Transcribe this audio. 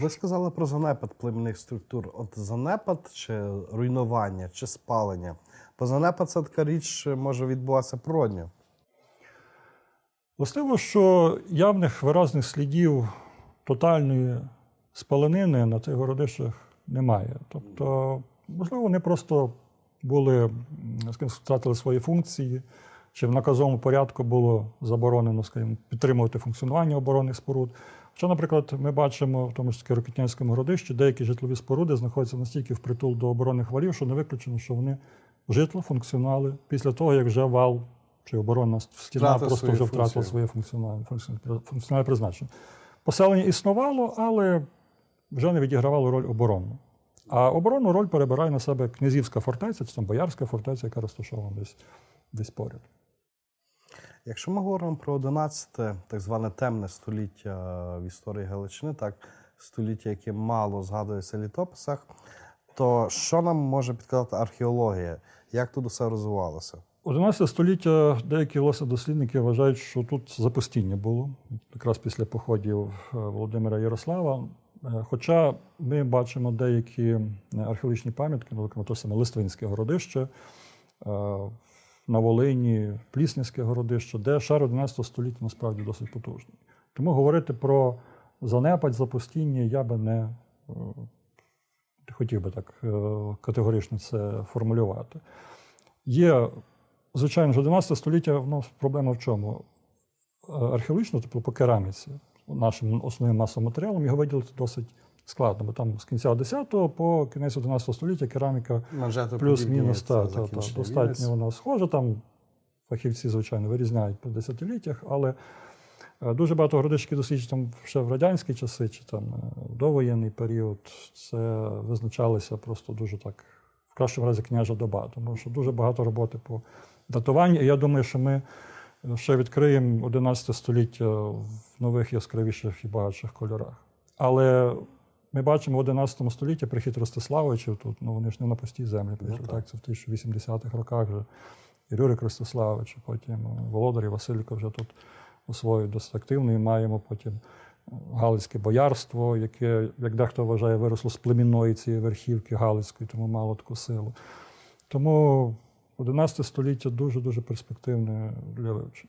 Ви сказали про занепад племінних структур. От занепад чи руйнування, чи спалення. Бо занепад це така річ може відбуватися природньо. Властиво, що явних виразних слідів тотальної спаленини на цих городищах немає. Тобто, можливо, вони просто були, скажімо, втратили свої функції, чи в наказовому порядку було заборонено, скажімо, підтримувати функціонування оборонних споруд. Хоча, наприклад, ми бачимо в тому ж таки Рокітнянському городищі, деякі житлові споруди знаходяться настільки впритул до оборонних валів, що не виключено, що вони житло функціонали після того, як вже вал чи оборонна стіна Втратив просто вже втратила своє функціональне, функціональне- функціональне призначення. Поселення існувало, але вже не відігравало роль оборонну. А оборонну роль перебирає на себе князівська фортеця, чи там боярська фортеця, яка розташована десь, десь поряд. Якщо ми говоримо про 11, так зване темне століття в історії Галичини, так, століття, яке мало згадується в літописах, то що нам може підказати археологія? Як тут усе розвивалося? 11 століття деякі власне дослідники вважають, що тут запустіння було якраз після походів е, Володимира Ярослава. Е, Хоча ми бачимо деякі е, археологічні пам'ятки, наприклад, те саме Листвинське городище, е, на Волині, Пліснівське городище, де шар 11 століття насправді досить потужний. Тому говорити про занепад, запустіння я би не, е, хотів би так е, категорично це формулювати. Є, звичайно, 11 століття нас проблема в чому? Е, Археологічно, тобто по кераміці, нашим основним масовим матеріалом, його виділити досить складно, бо там з кінця 10-го по кінець 11 століття кераміка плюс-мінус та, та, та, достатньо вона схожа. Там фахівці, звичайно, вирізняють по десятиліттях, але е, дуже багато городищиків досліджень ще в радянські часи чи там е, довоєнний період це визначалися просто дуже так, в кращому разі княжа доба, тому що дуже багато роботи по датуванню. І я думаю, що ми е, ще відкриємо 11 століття в нових яскравіших і багатших кольорах. Але ми бачимо в 11 столітті прихід Ростиславичів тут, ну вони ж не на пустій землі прийшли. так. так. це в 1080-х роках вже і Рюрик Ростиславич, потім Володар і Василько вже тут освоюють досить активно. І маємо потім е, Галицьке боярство, яке, як дехто вважає, виросло з племінної цієї верхівки Галицької, тому мало таку силу. Тому 11 століття дуже-дуже перспективне для вивчення.